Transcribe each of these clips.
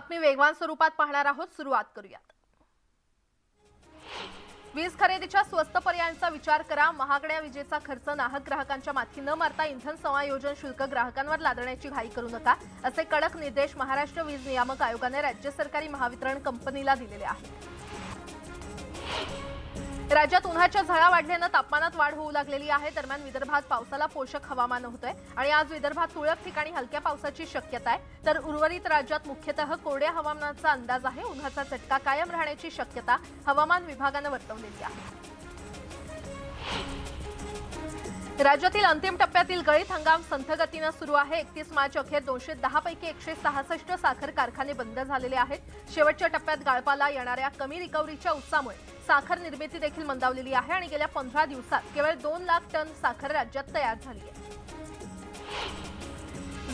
बातमी वेगवान स्वरूपात पाहणार आहोत. सुरुवात करूयात. वीज खरेदीच्या स्वस्त पर्यायांचा विचार करा. महागड्या विजेचा खर्च नाहक ग्राहकांच्या माथी न मारता इंधन समायोजन शुल्क ग्राहकांवर लादण्याची घाई करू नका असे कडक निर्देश महाराष्ट्र वीज नियामक आयोगाने राज्य सरकारी महावितरण कंपनीला दिलेले आहेत. राज्यात उन्हाच्या झळा वाढल्यानं तापमानात वाढ होऊ लागलेली आहे. दरम्यान विदर्भात पावसाला पोषक हवामान होतंय आणि आज विदर्भात तुरळक ठिकाणी हलक्या पावसाची शक्यता आहे. तर उर्वरित राज्यात मुख्यतः कोरड्या हवामानाचा अंदाज आहे. उन्हाचा चटका कायम राहण्याची शक्यता हवामान विभागानं वर्तवलेली आहे. राज्यातील अंतिम टप्प्यातील गळीत हंगाम संथगतीनं सुरू आहे. एकतीस मार्च अखेर दोनशे दहा पैकी एकशे सहासष्ट साखर कारखाने बंद झालेले आहेत. शेवटच्या टप्प्यात गाळपाला येणाऱ्या कमी रिकव्हरीच्या उत्सामुळे साखर निर्मिती देखील मंदावलेली आहे आणि गेल्या पंधरा दिवसात केवळ दोन लाख टन साखर राज्यात तयार झाली आहे.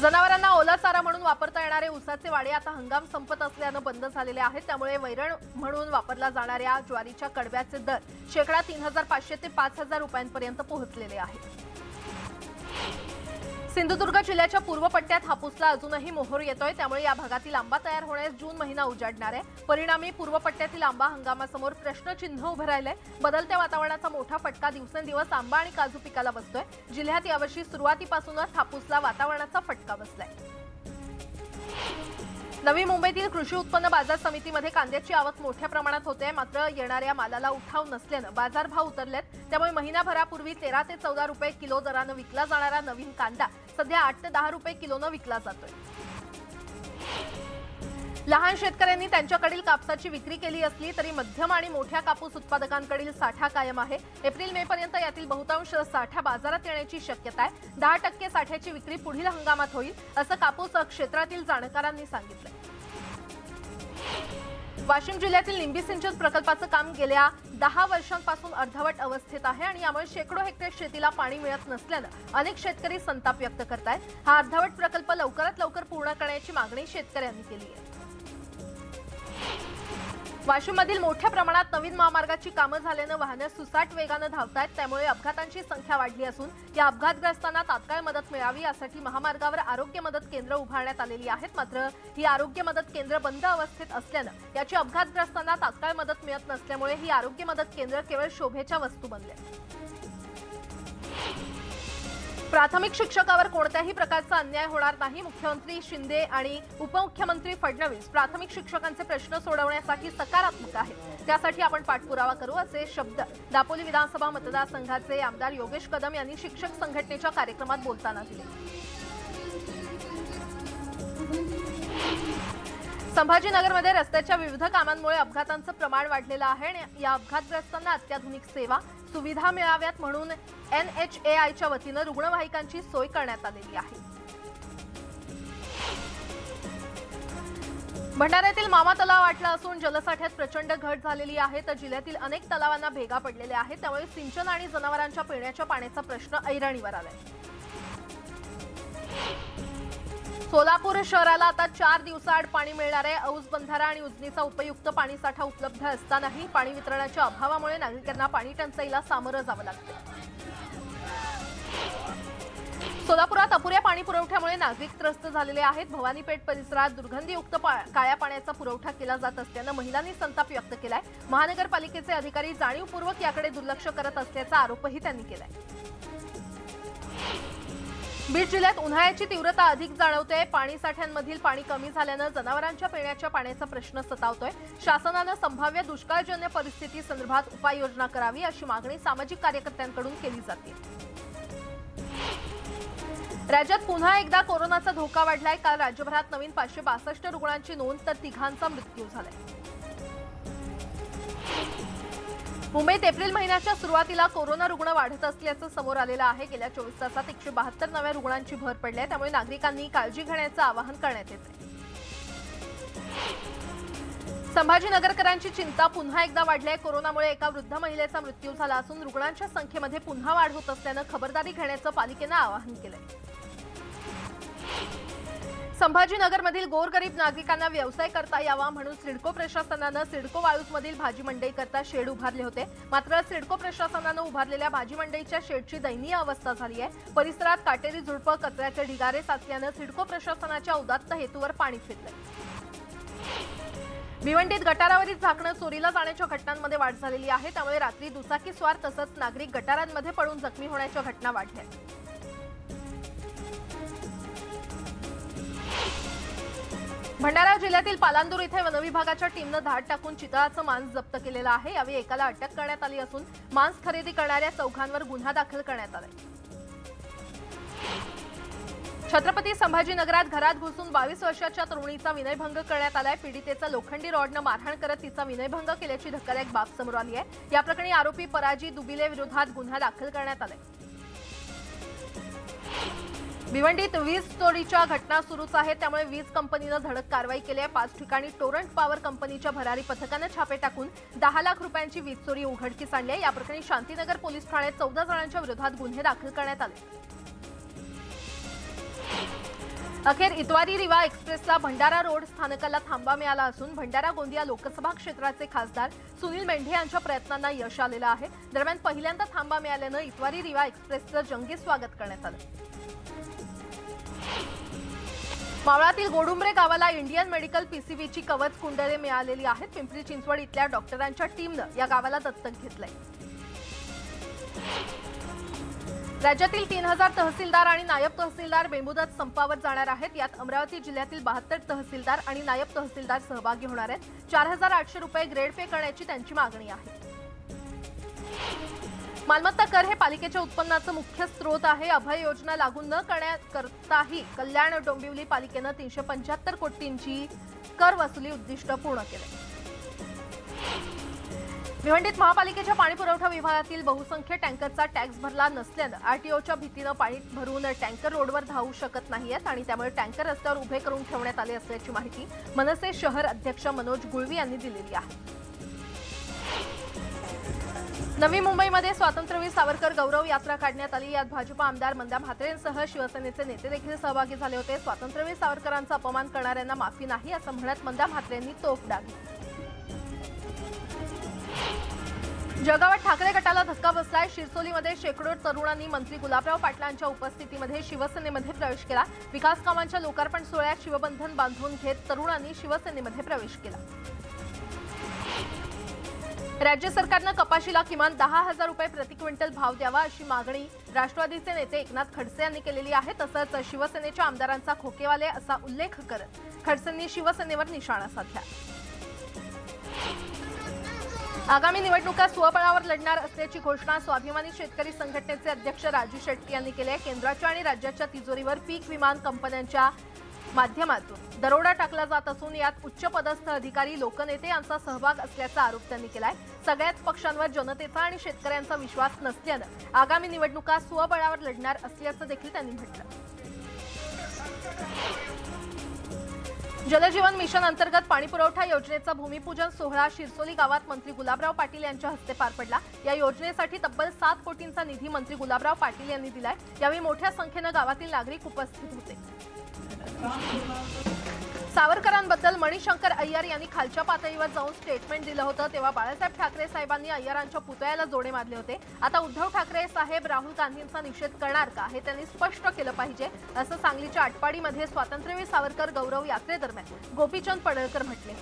जनावरांना ओला चारा म्हणून वापरता येणारे उसाचे वाडे आता हंगाम संपत असल्यानं बंद झालेले आहेत. त्यामुळे वैरण म्हणून वापरला जाणाऱ्या ज्वारीच्या कडव्याचे दर शेकडा तीन हजार पाचशे ते पाच हजार रुपयांपर्यंत पोहोचलेले आहेत. सिंधुदुर्ग जिल्ह्याच्या पूर्व पट्ट्यात हापूसला अजूनही मोहर येतोय. त्यामुळे या भागातील आंबा तयार होण्यास जून महिना उजाडणार आहे. परिणामी पूर्व पट्ट्यातील आंबा हंगामासमोर प्रश्नचिन्ह उभं राहिलंय. बदलत्या वातावरणाचा मोठा फटका दिवसेंदिवस आंबा आणि काजू पिकाला बसतोय. जिल्ह्यात यावर्षी सुरुवातीपासूनच हापूसला वातावरणाचा फटका बसलाय. नवी मुंबईतील कृषी उत्पन्न बाजार समितीमध्ये कांद्याची आवक मोठ्या प्रमाणात होते. मात्र येणाऱ्या मालाला उठाव नसल्यानं बाजारभाव उतरलेत. त्यामुळे महिनाभरापूर्वी तेरा ते चौदा रुपये किलो दरानं विकला जाणारा नवीन कांदा सध्या आठ ते दहा रुपये किलोनं विकला जातोय. लहान शेतकऱ्यांनी त्यांच्याकडील कापसाची विक्री केली असली तरी मध्यम आणि मोठ्या कापूस उत्पादकांकडील साठा कायम आहे. एप्रिल मे पर्यंत यातील बहुतांश साठा बाजारात येण्याची शक्यता आहे. दहा टक्के साठ्याची विक्री पुढील हंगामात होईल असं कापूस क्षेत्रातील जाणकारांनी सांगितलं वाशिम जिल्ह्यातील निंबी सिंचन प्रकल्पाचं काम गेल्या दहा वर्षांपासून अर्धवट अवस्थेत आहे आणि यामुळे शेकडो हेक्टर शेतीला पाणी मिळत नसल्यानं अनेक शेतकरी संताप व्यक्त करत आहेत हा अर्धवट प्रकल्प लवकरात लवकर पूर्ण करण्याची मागणी शेतकऱ्यांनी केली आहे. वाशिममधील मोठ्या प्रमाणात नवीन महामार्गाची कामं झाल्यानं वाहनं सुसाट वेगानं धावतायत. त्यामुळे अपघातांची संख्या वाढली असून या अपघातग्रस्तांना तात्काळ मदत मिळावी यासाठी महामार्गावर आरोग्य मदत केंद्र उभारण्यात आलेली आहेत. मात्र ही आरोग्य मदत केंद्र बंद अवस्थेत असल्यानं याची अपघातग्रस्तांना तात्काळ मदत मिळत नसल्यामुळे ही आरोग्य मदत केंद्र केवळ शोभेच्या वस्तू बनल्या प्राथमिक शिक्षकावर कोणत्याही प्रकारचा अन्याय होणार नाही. मुख्यमंत्री शिंदे आणि उपमुख्यमंत्री फडणवीस प्राथमिक शिक्षकांचे प्रश्न सोडवण्यासाठी सकारात्मक आहेत. त्यासाठी आपण पाठपुरावा करू असे शब्द दापोली विधानसभा मतदारसंघाचे आमदार योगेश कदम यांनी शिक्षक संघटनेच्या कार्यक्रमात बोलताना दिले. संभाजीनगरमध्ये रस्त्याच्या विविध कामांमुळे अपघातांचं प्रमाण वाढलेलं आहे आणि या अपघातग्रस्तांना अत्याधुनिक सेवा सुविधा मिळाव्यात म्हणून एन एच ए आयच्या वतीनं रुग्णवाहिकांची सोय करण्यात आलेली आहे. भंडाऱ्यातील मामा तलाव आटला असून जलसाठ्यात प्रचंड घट झालेली आहे. तर जिल्ह्यातील अनेक तलावांना भेगा पडलेल्या आहेत. त्यामुळे सिंचन आणि जनावरांच्या पिण्याच्या पाण्याचा प्रश्न ऐरणीवर आलाय. सोलापूर शहराला आता चार दिवसाआड पाणी मिळणार आहे. औज बंधारा आणि उजनीचा उपयुक्त पाणीसाठा उपलब्ध असतानाही पाणी वितरणाच्या अभावामुळे नागरिकांना पाणी टंचाईला सामोरं जावं लागतं सोलापुरात अपुऱ्या पाणी पुरवठ्यामुळे नागरिक त्रस्त झालेले आहेत. भवानीपेठ परिसरात दुर्गंधीयुक्त पा- काळ्या पाण्याचा पुरवठा केला जात असल्यानं महिलांनी संताप व्यक्त केलाय. महानगरपालिकेचे अधिकारी जाणीवपूर्वक याकडे दुर्लक्ष करत असल्याचा आरोपही त्यांनी केलाय. बीड जिल्ह्यात उन्हाळ्याची तीव्रता अधिक जाणवते पाणी साठ्यांमधील पाणी कमी झाल्यानं जनावरांच्या पिण्याच्या पाण्याचा प्रश्न सतावतोय. शासनानं संभाव्य दुष्काळजन्य परिस्थिती संदर्भात उपाययोजना करावी अशी मागणी सामाजिक कार्यकर्त्यांकडून केली जाते. राज्यात पुन्हा एकदा कोरोनाचा धोका वाढलाय. काल राज्यभरात नवीन पाचशे बासष्ट रुग्णांची नोंद तर तिघांचा मृत्यू झालाय. मुंबईत एप्रिल महिन्याच्या सुरुवातीला कोरोना रुग्ण वाढत असल्याचं समोर आलेलं आहे. गेल्या चोवीस तासात एकशे बहात्तर नव्या रुग्णांची भर पडली आहे. त्यामुळे नागरिकांनी काळजी घेण्याचं आवाहन करण्यात येत आहे संभाजीनगरकरांची चिंता पुन्हा एकदा वाढली आहे कोरोनामुळे एका वृद्ध महिलेचा मृत्यू झाला असून रुग्णांच्या संख्येमध्ये पुन्हा वाढ होत असल्यानं खबरदारी घेण्याचं पालिकेनं आवाहन केलंय. संभाजीनगरमधील गोरगरीब नागरिकांना व्यवसाय करता यावा म्हणून सिडको प्रशासनानं सिडको वाळूजमधील भाजी मंडईकरता शेड उभारले होते. मात्र सिडको प्रशासनानं उभारलेल्या भाजी मंडईच्या शेडची दयनीय अवस्था झाली आहे. परिसरात काटेरी झुडपं कचऱ्याचे ढिगारे साचल्यानं सिडको प्रशासनाच्या उदात्त हेतूवर पाणी फिरलं भिवंडीत गटारावरील झाकणं चोरीला जाण्याच्या घटनांमध्ये वाढ झालेली आहे. त्यामुळे रात्री दुचाकीस्वार तसंच नागरिक गटारांमध्ये पडून जखमी होण्याच्या घटना वाढल्या भंडारा जिल्ह्यातील पालांदूर इथे वनविभागाच्या टीमनं धाड टाकून चितळाचं मांस जप्त केलेलं आहे. यावेळी एकाला अटक करण्यात आली असून मांस खरेदी करणाऱ्या चौघांवर गुन्हा दाखल करण्यात आलाय. छत्रपती संभाजीनगरात घरात घुसून बावीस वर्षाच्या तरुणीचा विनयभंग करण्यात आलाय. पीडितेचा लोखंडी रॉडनं मारहाण करत तिचा विनयभंग केल्याची धक्कादायक बाब समोर आली आहे. या प्रकरणी आरोपी पराजी दुबिले विरोधात गुन्हा दाखल करण्यात आलाय. भिवंडीत वीज चोरीच्या घटना सुरूच आहेत. त्यामुळे वीज कंपनीनं धडक कारवाई केली आहे. पाच ठिकाणी टोरंट पॉवर कंपनीच्या भरारी पथकानं छापे टाकून दहा लाख रुपयांची वीज चोरी उघडकीस आणली आहे. या प्रकरणी शांतीनगर पोलीस ठाण्यात चौदा जणांच्या विरोधात गुन्हे दाखल करण्यात आले. अखेर इतवारी रिवा एक्सप्रेसला भंडारा रोड स्थानकाला थांबा मिळाला असून भंडारा गोंदिया लोकसभा क्षेत्राचे खासदार सुनील मेंढे यांच्या प्रयत्नांना यश आलेलं आहे. दरम्यान पहिल्यांदा थांबा मिळाल्यानं इतवारी रिवा एक्सप्रेसचं जंगी स्वागत करण्यात आलं. मावळातील गोडुंबरे गावाला इंडियन मेडिकल पीसीबीची कवच कुंडले मिळालेली आहेत. पिंपरी चिंचवड इथल्या डॉक्टरांच्या टीमनं या गावाला दत्तक घेतलंय. राज्यातील तीन हजार तहसीलदार आणि नायब तहसीलदार बेमुदत संपावर जाणार आहेत. यात अमरावती जिल्ह्यातील बहात्तर तहसीलदार आणि नायब तहसीलदार सहभागी होणार आहेत. चार हजार आठशे रुपये ग्रेड पे करण्याची त्यांची मागणी आहे. मालमत्ता कर हे पालिकेच्या उत्पन्नाचं मुख्य स्रोत आहे. अभय योजना लागू न करण्याकरताही कल्याण डोंबिवली पालिकेनं तीनशे पंच्याहत्तर कोटींची कर वसुली उद्दिष्ट पूर्ण केले. भिवंडीत महापालिकेच्या पाणी पुरवठा विभागातील बहुसंख्य टँकरचा टॅक्स भरला नसल्यानं आरटीओच्या भीतीनं पाणी भरून टँकर रोडवर धावू शकत नाहीयेत आणि त्यामुळे टँकर रस्त्यावर उभे करून ठेवण्यात आले असल्याची माहिती मनसे शहर अध्यक्ष मनोज गुळवी यांनी दिलेली आहे. नवी मुंबईमध्ये स्वातंत्र्यवीर सावरकर गौरव यात्रा काढण्यात आली. यात भाजपा आमदार मंदा म्हात्रेंसह शिवसेनेचे नेते देखील सहभागी झाले होते. स्वातंत्र्यवीर सावरकरांचा अपमान करणाऱ्यांना माफी नाही असं म्हणत मंदा म्हात्रेंनी तोफ डागली. जगावर ठाकरे गटाला धक्का बसलाय. शिरसोलीमध्ये शेकडो तरुणांनी मंत्री गुलाबराव पाटलांच्या उपस्थितीमध्ये शिवसेनेमध्ये प्रवेश केला. विकास कामांच्या लोकार्पण सोहळ्यात शिवबंधन बांधून घेत तरुणांनी शिवसेनेमध्ये प्रवेश केला. राज्य सरकारनं कपाशीला किमान दहा हजार रुपये प्रति क्विंटल भाव द्यावा अशी मागणी राष्ट्रवादीचे नेते एकनाथ खडसे यांनी केलेली आहे तसंच शिवसेनेच्या आमदारांचा खोकेवाले असा उल्लेख करत खडसेंनी शिवसेनेवर निशाणा साधला. आगामी निवडणुका स्वबळावर लढणार असल्याची घोषणा स्वाभिमानी शेतकरी संघटनेचे अध्यक्ष राजू शेट्टी यांनी केली आहे. केंद्राच्या आणि राज्याच्या तिजोरीवर पीक विमान कंपन्यांच्या माध्यमातून. दरोडा टाकला जात असून यात उच्च पदस्थ अधिकारी लोकनेते यांचा सहभाग असल्याचा आरोप त्यांनी केलाय. सगळ्याच पक्षांवर जनतेचा आणि शेतकऱ्यांचा विश्वास नसल्यानं आगामी निवडणुका स्वबळावर लढणार असल्याचं देखील त्यांनी म्हटलं. जलजीवन मिशन अंतर्गत पाणीपुरवठा योजनेचा भूमिपूजन सोहळा शिरसोली गावात मंत्री गुलाबराव पाटील यांच्या हस्ते पार पडला. या योजनेसाठी तब्बल सात कोटींचा निधी मंत्री गुलाबराव पाटील यांनी दिलाय. यावेळी मोठ्या संख्येनं गावातील नागरिक उपस्थित होते. सावरकरांबद्दल मणिशंकर अय्यर यांनी खालच्या पातळीवर जाऊन स्टेटमेंट दिलं होतं. तेव्हा बाळासाहेब ठाकरे साहेबांनी अय्यरांच्या पुतळ्याला जोडे मारले होते. आता उद्धव ठाकरे साहेब राहुल गांधींचा निषेध करणार का? हे त्यांनी स्पष्ट केलं पाहिजे असं सांगलीच्या आटपाडीमध्ये स्वातंत्र्यवीर सावरकर गौरव यात्रेदरम्यान गोपीचंद पडळकर म्हटले.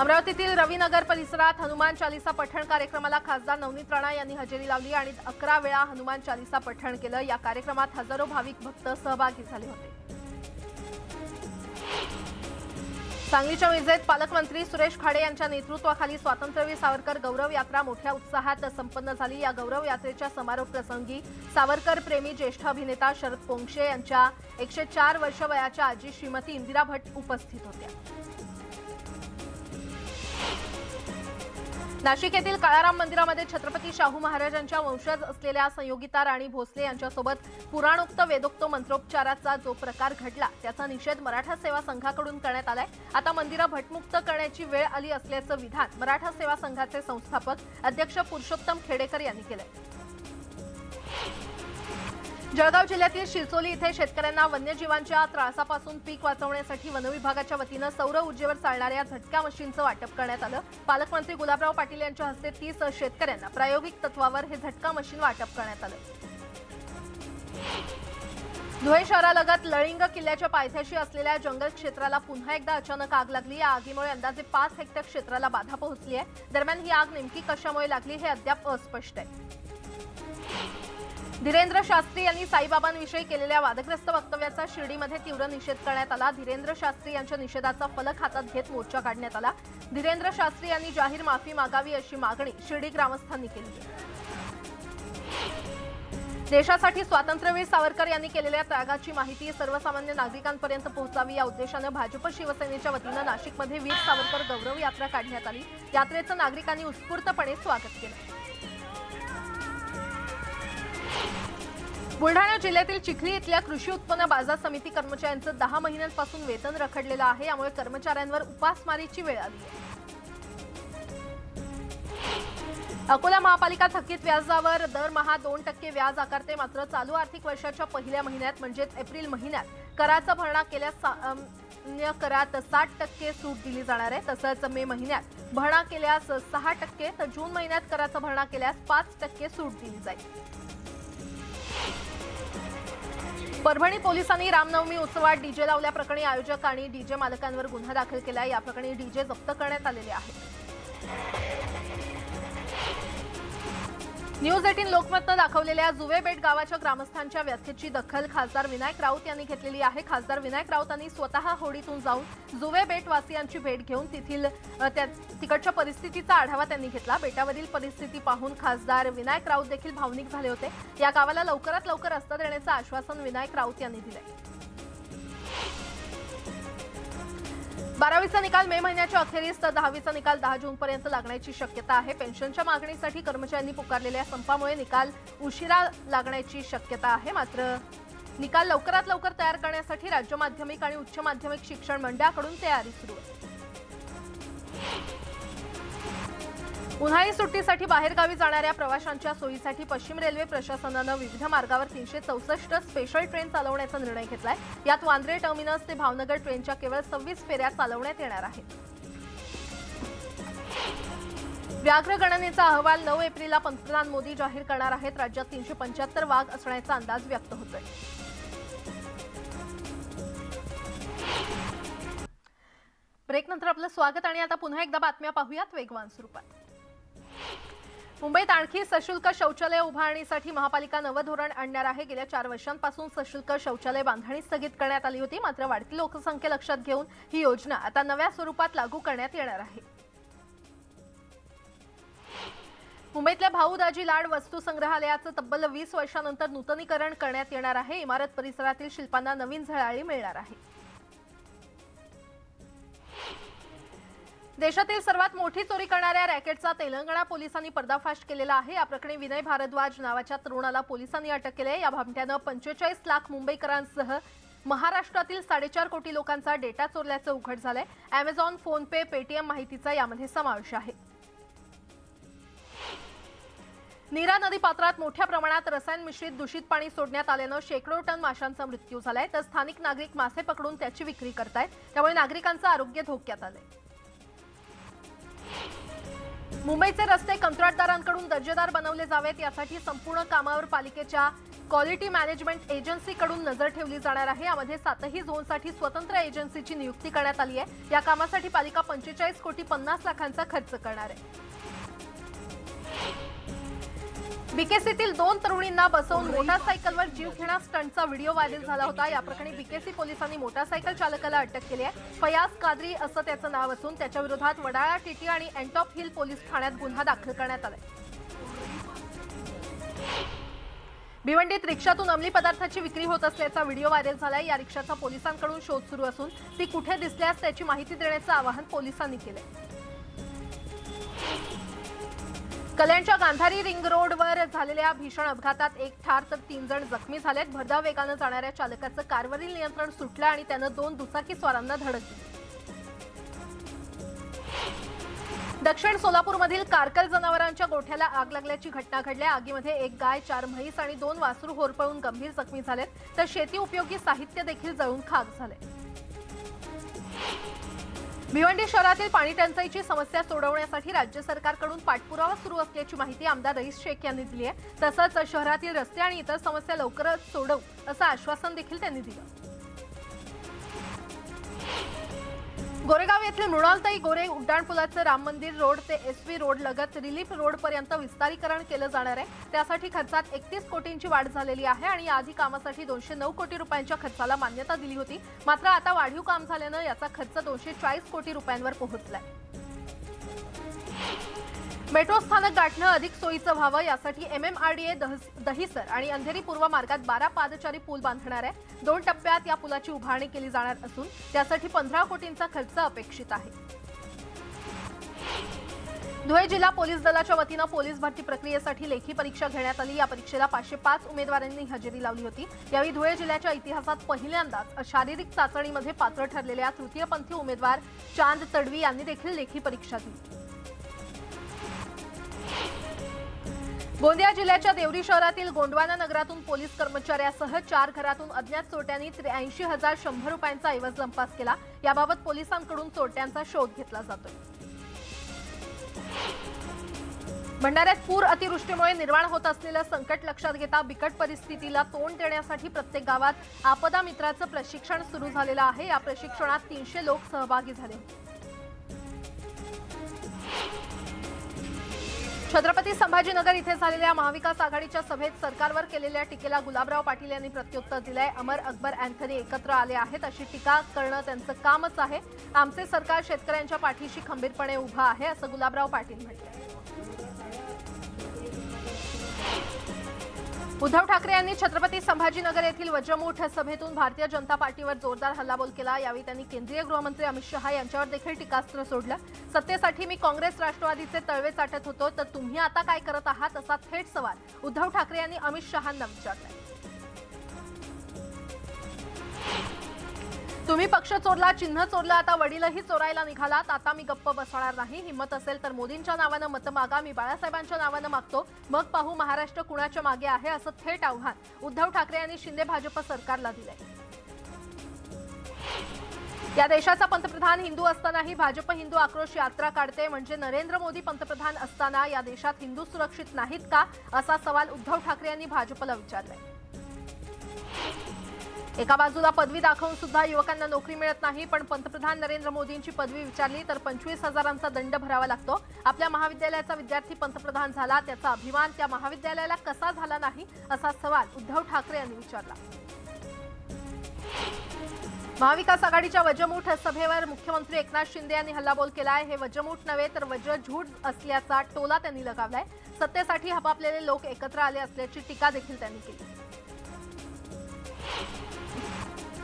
अमरावतीतील रविनगर परिसरात हनुमान चालिसा पठण कार्यक्रमाला खासदार नवनीत राणा यांनी हजेरी लावली आणि अकरा वेळा हनुमान चालिसा पठण केलं. या कार्यक्रमात हजारो भाविक भक्त सहभागी झाले होते. सांगलीच्या विजेत पालकमंत्री सुरेश खाडे यांच्या नेतृत्वाखाली स्वातंत्र्यवीर सावरकर गौरव यात्रा मोठ्या उत्साहात संपन्न झाली. या गौरव यात्रेच्या समारोप प्रसंगी सावरकर प्रेमी ज्येष्ठ अभिनेता शरद पोंक्षे यांच्या एकशे चार वर्ष वयाच्या आजी श्रीमती इंदिरा भट्ट उपस्थित होत्या. नाशिक येथील काळाराम मंदिरामध्ये छत्रपती शाहू महाराजांच्या वंशज असलेल्या संयोगिता राणी भोसले यांच्यासोबत पुराणोक्त वेदोक्त मंत्रोपचाराचा जो प्रकार घडला त्याचा निषेध मराठा सेवा संघाकडून करण्यात आलाय. आता मंदिरं भटमुक्त करण्याची वेळ आली असल्याचं विधान मराठा सेवा संघाचे संस्थापक अध्यक्ष पुरुषोत्तम खेडेकर यांनी केलंय. जळगाव जिल्ह्यातील शिरसोली इथे शेतकऱ्यांना वन्यजीवांच्या त्रासापासून पीक वाचवण्यासाठी वनविभागाच्या वतीनं सौर ऊर्जेवर चालणाऱ्या झटक्या मशीनचं वाटप करण्यात आलं. पालकमंत्री गुलाबराव पाटील यांच्या हस्ते तीस शेतकऱ्यांना प्रायोगिक तत्वावर हे झटका मशीन वाटप करण्यात आलं. धुळे शहरालगत लळिंग किल्ल्याच्या पायथ्याशी असलेल्या जंगल क्षेत्राला पुन्हा एकदा अचानक आग लागली. या आगीमुळे अंदाजे पाच हेक्टर क्षेत्राला बाधा पोहोचली आहे. दरम्यान ही आग नेमकी कशामुळे लागली हे अद्याप अस्पष्ट आहे. धीरेंद्र शास्त्री यांनी साईबाबांविषयी केलेल्या वादग्रस्त वक्तव्याचा शिर्डीमध्ये तीव्र निषेध करण्यात आला. धीरेंद्र शास्त्री यांच्या निषेधाचा फलक हातात घेत मोर्चा काढण्यात आला. धीरेंद्र शास्त्री यांनी जाहीर माफी मागावी अशी मागणी शिर्डी ग्रामस्थांनी केली. देशासाठी स्वातंत्र्यवीर सावरकर यांनी केलेल्या त्यागाची माहिती सर्वसामान्य नागरिकांपर्यंत पोहोचावी या उद्देशानं भाजप शिवसेनेच्या वतीनं नाशिकमध्ये वीर सावरकर गौरव यात्रा काढण्यात आली. यात्रेचं नागरिकांनी उत्स्फूर्तपणे स्वागत केलं. बुलढाणा जिल्ह्यातील चिखली इथल्या कृषी उत्पन्न बाजार समिती कर्मचाऱ्यांचं दहा महिन्यांपासून वेतन रखडलेलं आहे. यामुळे कर्मचाऱ्यांवर उपासमारीची वेळ आली अकोला महापालिका थकीत व्याजावर दरमहा दोन टक्के व्याज आकारते. मात्र चालू आर्थिक वर्षाच्या पहिल्या महिन्यात म्हणजेच एप्रिल महिन्यात कराचा भरणा केल्यास सामान्य करात साठ टक्के सूट दिली जाणार आहे. तसंच मे महिन्यात भरणा केल्यास सहा टक्के तर जून महिन्यात कराचा भरणा केल्यास पाच टक्के सूट दिली जाईल. परभणी पोलिसांनी रामनवमी उत्सवात डीजे लावल्याप्रकरणी आयोजक आणि डीजे मालकांवर गुन्हा दाखल केला या प्रकरणी डीजे जप्त करण्यात आलेले आहेत. न्यूज एटीन लोकमतनं दाखवलेल्या जुवेबेट गावाच्या ग्रामस्थांच्या व्यथेची दखल खासदार विनायक राऊत यांनी घेतलेली आहे. खासदार विनायक राऊतांनी स्वतः होडीतून जाऊन जुवेबेट वासियांची भेट घेऊन तेथील त्या तिकडच्या परिस्थितीचा आढावा त्यांनी घेतला. बेटावरील परिस्थिती पाहून खासदार विनायक राऊत देखील भावनिक झाले होते. या गावाला लवकरात लवकर रस्ता देण्याचं आश्वासन विनायक राऊत यांनी दिलंय. बारावीचा निकाल मे महिन्याच्या अखेरीस तर दहावीचा निकाल दहा जून पर्यंत लागण्याची शक्यता आहे. पेन्शनच्या मागणीसाठी कर्मचाऱ्यांनी पुकारलेल्या संपामुळे निकाल उशिरा लागण्याची शक्यता आहे. मात्र निकाल लवकरात लवकर तयार करण्यासाठी राज्य माध्यमिक आणि उच्च माध्यमिक शिक्षण मंडळाकडून तयारी सुरू आहे. उन्हाळी सुट्टीसाठी बाहेरगावी जाणाऱ्या प्रवाशांच्या सोयीसाठी पश्चिम रेल्वे प्रशासनानं विविध मार्गावर तीनशे चौसष्ट स्पेशल ट्रेन चालवण्याचा निर्णय घेतलाय. यात वांद्रे टर्मिनस ते भावनगर ट्रेनच्या केवळ सव्वीस फेऱ्या चालवण्यात येणार आहेत. व्याघ्र गणनेचा अहवाल नऊ एप्रिलला पंतप्रधान मोदी जाहीर करणार आहेत. राज्यात तीनशे पंच्याहत्तर वाघ असण्याचा अंदाज व्यक्त होतोय. ब्रेकनंतर आपलं स्वागत आणि आता पुन्हा एकदा बातम्या पाहूयात वेगवान स्वरूपात. मुंबईत आणखी सशुल्क शौचालय उभारणीसाठी महापालिका नवं धोरण आणणार आहे. गेल्या चार वर्षांपासून सशुल्क शौचालय बांधणी स्थगित करण्यात आली होती. मात्र वाढती लोकसंख्या लक्षात घेऊन ही योजना आता नव्या स्वरूपात लागू करण्यात येणार आहे. मुंबईतल्या भाऊ दाजी लाड वस्तू संग्रहालयाचं तब्बल वीस वर्षानंतर नूतनीकरण करण्यात येणार आहे. इमारत परिसरातील शिल्पांना नवीन झळाळी मिळणार आहे. देशातील सर्वात मोठी चोरी करणाऱ्या रॅकेटचा तेलंगणा पोलिसांनी पर्दाफाश केलेला आहे. या प्रकरणी विनय भारद्वाज नावाच्या तरुणाला पोलिसांनी अटक केली आहे. या भामट्यानं पंचेचाळीस लाख मुंबईकरांसह महाराष्ट्रातील साडेचार कोटी लोकांचा डेटा चोरल्याचं उघड झालंय. अमेझॉन फोनपे पेटीएम माहितीचा यामध्ये समावेश आहे. नीरा नदी पात्रात मोठ्या प्रमाणात रसायन मिश्रित दूषित पाणी सोडण्यात आल्यानं शेकडो टन माशांचा मृत्यू झालाय. तर स्थानिक नागरिक मासे पकडून त्याची विक्री करतायत. त्यामुळे नागरिकांचं आरोग्य धोक्यात आलंय. मुंबईचे रस्ते कंत्राटदारांकडून दर्जेदार बनवले जावेत. यासाठी संपूर्ण कामावर पालिकेच्या क्वालिटी मॅनेजमेंट एजन्सीकडून नजर ठेवली जाणार आहे. यामध्ये सातही झोनसाठी स्वतंत्र एजन्सीची नियुक्ती करण्यात आली आहे. या कामासाठी पालिका पंचेचाळीस कोटी पन्नास लाखांचा खर्च करणार आहे. बीकेसीतील दोन तरुणींना बसवून मोटारसायकलवर जीव घेणा स्टंटचा व्हिडिओ व्हायरल झाला होता. या प्रकरणी बीकेसी पोलिसांनी मोटारसायकल चालकाला अटक केली आहे. फयाज कादरी असं त्याचं नाव असून त्याच्या विरोधात वडाळा टीटी आणि एंटॉप हिल पोलीस ठाण्यात गुन्हा दाखल करण्यात आलाय. भिवंडीत रिक्षातून अंमली पदार्थाची विक्री होत असल्याचा व्हिडिओ व्हायरल झालाय. या रिक्षाचा पोलिसांकडून शोध सुरू असून ती कुठे दिसल्यास त्याची माहिती देण्याचं आवाहन पोलिसांनी केलंय. कल्याणच्या गांधारी रिंग रोडवर झालेल्या भीषण अपघातात एक ठार तर तीन जण जखमी झालेत. भरधाव वेगानं जाणाऱ्या चालकाचं कारवरील नियंत्रण सुटलं आणि त्यानं दोन दुचाकी स्वारांना धडकली दक्षिण सोलापूरमधील कारकल जनावरांच्या गोठ्याला आग लागल्याची घटना घडल्या. आगीमध्ये एक गाय चार म्हैस आणि दोन वासरू होरपळून गंभीर जखमी झालेत. तर शेती उपयोगी साहित्य देखील जळून खाक झाले भिवंडी शहरातील पाणी टंचाईची समस्या सोडवण्यासाठी राज्य सरकारकडून पाठपुरावा सुरू असल्याची माहिती आमदार रईस शेख यांनी दिली आहे. तसंच शहरातील रस्ते आणि इतर समस्या लवकरच सोडवू असं आश्वासन देखील त्यांनी दिलं. गोरेगाव येथील मृणालताई गोरे उड्डाणपुलाचं राम मंदिर रोड ते एस व्ही रोड लगत रिलीफ रोड पर्यंत विस्तारीकरण केलं जाणार आहे. त्यासाठी खर्चात एकतीस कोटींची वाढ झालेली आहे आणि याआधी कामासाठी दोनशे नऊ कोटी रुपयांच्या खर्चाला मान्यता दिली होती. मात्र आता वाढीव काम झाल्यानं याचा खर्च दोनशे चाळीस कोटी रुपयांवर पोहोचलाय. मेट्रो स्थानक गाठणं अधिक सोयीचं व्हावं यासाठी M M R D A Dahisar आणि अंधेरी पूर्व मार्गात बारा पादचारी पूल बांधणार आहे. दोन टप्प्यात या पुलाची उभारणी केली जाणार असून त्यासाठी पंधरा कोटींचा खर्च अपेक्षित आहे. धुळे जिल्हा पोलीस दलाच्या वतीनं पोलीस भरती प्रक्रियेसाठी लेखी परीक्षा घेण्यात आली. या परीक्षेला पाचशे पाच उमेदवारांनी हजेरी लावली होती. यावेळी धुळे जिल्ह्याच्या इतिहासात पहिल्यांदाच शारीरिक चाचणीमध्ये पात्र ठरलेल्या तृतीयपंथी उमेदवार चांद तडवी यांनी देखील लेखी परीक्षा दिली गोंदिया जिल्ह्याच्या देवरी शहरातील गोंडवाना नगरातून पोलीस कर्मचाऱ्यासह चार घरातून अज्ञात चोरट्यांनी त्र्याऐंशी हजार शंभर रुपयांचा ऐवज लंपास केला. याबाबत पोलिसांकडून चोरट्यांचा शोध घेतला जातोय. भंडाऱ्यात पूर अतिवृष्टीमुळे निर्माण होत असलेलं संकट लक्षात घेता बिकट परिस्थितीला तोंड देण्यासाठी प्रत्येक गावात आपदा मित्राचं प्रशिक्षण सुरू झालेलं आहे. या प्रशिक्षणात तीनशे लोक सहभागी झाले छत्रपती संभाजीनगर इथे झालेल्या महाविकास आघाडीच्या सभेत सरकारवर केलेल्या टीकेला गुलाबराव पाटील यांनी प्रत्युत्तर दिलंय. अमर अकबर अँथनी एकत्र आले आहेत. अशी टीका करणं त्यांचं कामच आहे. आमचे सरकार शेतकऱ्यांच्या पाठीशी खंबीरपणे उभं आहे असं गुलाबराव पाटील म्हटलं. उद्धव ठाकरे यांनी छत्रपती संभाजीनगर येथील वज्रमूठ सभेतून भारतीय जनता पार्टीवर जोरदार हल्लाबोल केला. यावेळी त्यांनी केंद्रीय गृहमंत्री अमित शहा यांच्यावर देखील टीकास्त्र सोडलं. सत्तेसाठी मी काँग्रेस राष्ट्रवादीचे तळवे चाटत होतो. तर तुम्ही आता काय करत आहात? असा थेट सवाल उद्धव ठाकरे यांनी अमित शहांना विचारला तुम्ही पक्ष चोरला चिन्ह चोरलं आता वडीलही चोरायला निघालात. आता मी गप्प बसणार नाही. हिंमत असेल तर मोदींच्या नावानं मत मागा मी बाळासाहेबांच्या नावानं मागतो. मग पाहू महाराष्ट्र कुणाच्या मागे आहे असं थेट आव्हान उद्धव ठाकरे यांनी शिंदे भाजप सरकारला दिलंय. या देशाचा पंतप्रधान हिंदू असतानाही भाजप हिंदू आक्रोश यात्रा काढते. म्हणजे नरेंद्र मोदी पंतप्रधान असताना या देशात हिंदू सुरक्षित नाहीत का? असा सवाल उद्धव ठाकरे यांनी भाजपला विचारलाय. एका बाजूला पदवी दाखवून सुद्धा युवकांना नोकरी मिळत नाही पण पंतप्रधान नरेंद्र मोदींची पदवी विचारली तर पंचवीस हजारांचा दंड भरावा लागतो. आपल्या महाविद्यालयाचा विद्यार्थी पंतप्रधान झाला त्याचा अभिमान त्या महाविद्यालयाला कसा झाला नाही असा सवाल उद्धव ठाकरे यांनी विचारला. महाविकास आघाडीच्या वजमूठ सभेवर मुख्यमंत्री एकनाथ शिंदे यांनी हल्लाबोल केलाय. हे वजमूठ नव्हे तर वज्रझूट असल्याचा टोला त्यांनी लगावलाय. सत्तेसाठी हपापलेले लोक एकत्र आले असल्याची टीका देखील त्यांनी केली.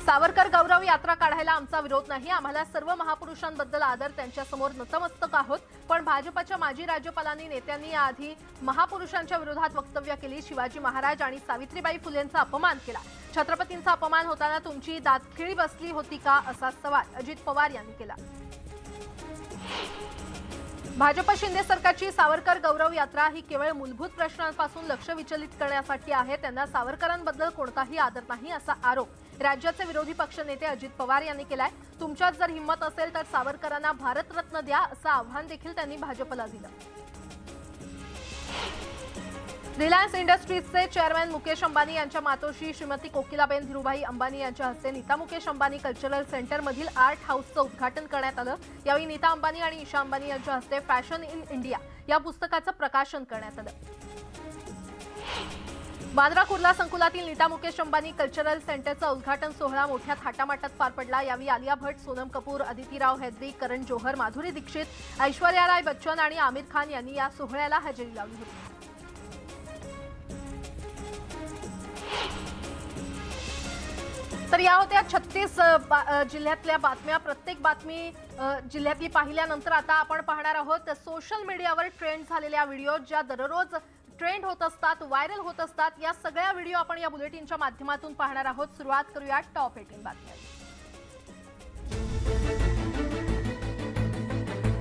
सावरकर गौरव यात्रा काढायला आमचा विरोध नाही. आम्हाला सर्व महापुरुषांबद्दल आदर त्यांच्यासमोर नतमस्तक आहोत. पण भाजपच्या माजी राज्यपालांनी नेत्यांनी याआधी महापुरुषांच्या विरोधात वक्तव्य केली. शिवाजी महाराज आणि सावित्रीबाई फुलेंचा अपमान केला. छत्रपतींचा अपमान होताना तुमची दातखिळी बसली होती का असा सवाल अजित पवार यांनी केला. भाजप शिंदे सरकारची सावरकर गौरव यात्रा ही केवळ मूलभूत प्रश्नांपासून लक्ष विचलित करण्यासाठी आहे. त्यांना सावरकरांबद्दल कोणताही आदर नाही असा आरोप राज्याचे विरोधी पक्षनेते अजित पवार यांनी केलाय. तुमच्यात जर हिंमत असेल तर सावरकरांना भारतरत्न द्या असं आव्हान देखील त्यांनी भाजपला दिलं. रिलायन्स इंडस्ट्रीजचे चेअरमॅन मुकेश अंबानी यांच्या मातोश्री श्रीमती कोकिलाबेन धीरुभाई अंबानी यांच्या हस्ते नीता मुकेश अंबानी कल्चरल सेंटरमधील आर्ट हाऊसचं उद्घाटन करण्यात आलं. यावेळी नीता अंबानी आणि ईशा अंबानी यांच्या हस्ते फॅशन इन इंडिया या पुस्तकाचं प्रकाशन करण्यात आलं. बांद्रा कुर्ला संकुलातील नीता मुकेश अंबानी कल्चरल सेंटरचा उद्घाटन सोहळा मोठ्या थाटामाटात पार पडला. यावेळी आलिया भट सोनम कपूर अदितीराव हेद्री करण जोहर माधुरी दीक्षित ऐश्वर्या राय बच्चन आणि आमिर खान यांनी या सोहळ्याला हजेरी लावली होती. तर या होत्या छत्तीस बा- जिल्ह्यातल्या बातम्या. प्रत्येक बातमी जिल्ह्यातली पाहिल्यानंतर आता आपण पाहणार आहोत. सोशल मीडियावर ट्रेंड झालेल्या व्हिडिओ ज्या दररोज ट्रेंड होत असतात व्हायरल होत असतात या सगळ्या व्हिडिओ आपण या बुलेटिनच्या माध्यमातून पाहणार आहोत. सुरुवात करूया टॉप एटीन बातम्या